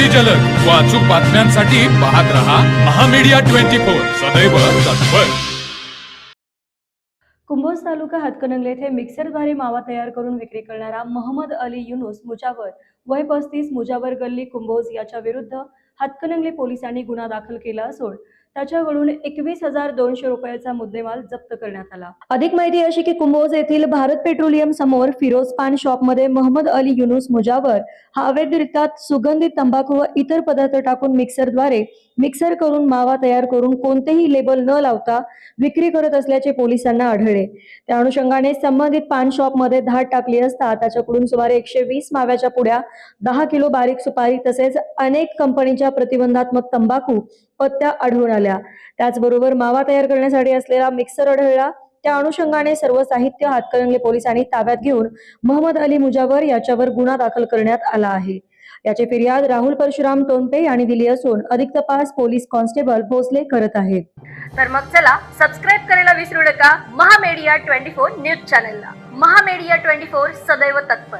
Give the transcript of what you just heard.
अगदी जलद व अचूक बातम्यांसाठी पाहत रहा महामीडिया ट्वेंटी फोर. सदैव तत्पर. कुंभोज तालुका हातकणंगले येथे मिक्सरद्वारे मावा तयार करून विक्री करणारा महमद अली युनुस मुजावर वय पस्तीस मुजावर गल्ली कुंभोज याच्या विरुद्ध हातकणंगले पोलिसांनी गुन्हा दाखल केला असून त्याच्याकडून एकवीस हजार दोनशे रुपयाचा मुद्देमाल जप्त करण्यात आला. अधिक माहिती अशी की कुंभोज येथील भारत पेट्रोलियम समोर फिरोज पान शॉपमध्ये मोहम्मद अली युनुस मुजावर हा अवैधरित्या सुगंधित तंबाखू व इतर पदार्थ टाकून मिक्सरद्वारे मिक्सर करून मावा तयार करून कोणतेही लेबल न लावता विक्री करत असल्याचे पोलिसांना आढळले. त्या अनुषंगाने संबंधित पान शॉपमध्ये धाड टाकली असता त्याच्याकडून सुमारे एकशे वीस माव्याच्या पुढ्या दहा किलो बारीक सुपारी तसेच अनेक कंपनीच्या प्रतिबंधात्मक तंबाखू पत्त्या आढळून आल्या. त्याचबरोबर मावा तयार करण्यासाठी असलेला मिक्सर आढळला. त्या अनुषंगाने सर्व साहित्य हातकणंगले पोलिसांनी ताब्यात घेऊन मोहम्मद अली मुजावर याच्यावर गुन्हा दाखल करण्यात आला आहे. याची फिर्याद राहुल परशुराम टोनपे यांनी दिली असून अधिक तपास पोलीस कॉन्स्टेबल भोसले करत आहेत. तर मग चला सबस्क्राईब करायला विसरू नका. महामेडिया ट्वेंटी फोर न्यूज चॅनलला. महामेडिया ट्वेंटी फोर सदैव तत्पर.